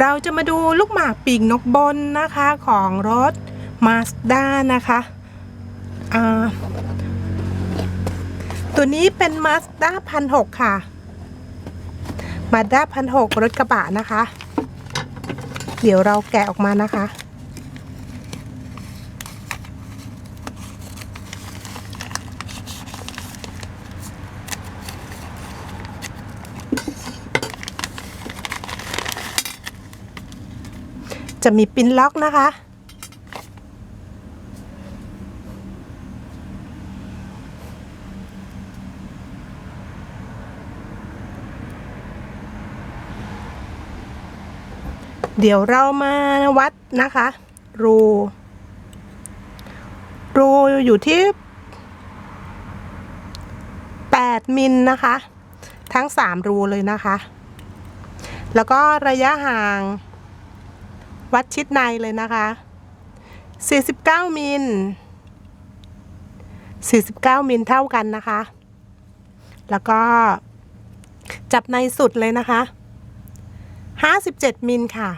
เราจะมาดูลูกหมากปีกนกบนนะคะของรถ Mazda นะคะตัวนี้เป็น Mazda พันหกค่ะ Mazda พันหกรถกระบะนะคะ เดี๋ยวเราแกะออกมานะคะ จะมีปิ้นล็อกนะคะ เดี๋ยวเรามาวัดนะคะ รู รูอยู่ที่ 8 มิลนะคะ ทั้ง 3 รูเลยนะคะ แล้วก็ระยะห่าง วัดชิดในเลยนะคะ 49 มิล 49 มิลเท่ากันนะคะ แล้วก็จับในสุดเลยนะคะ 57 มิลค่ะ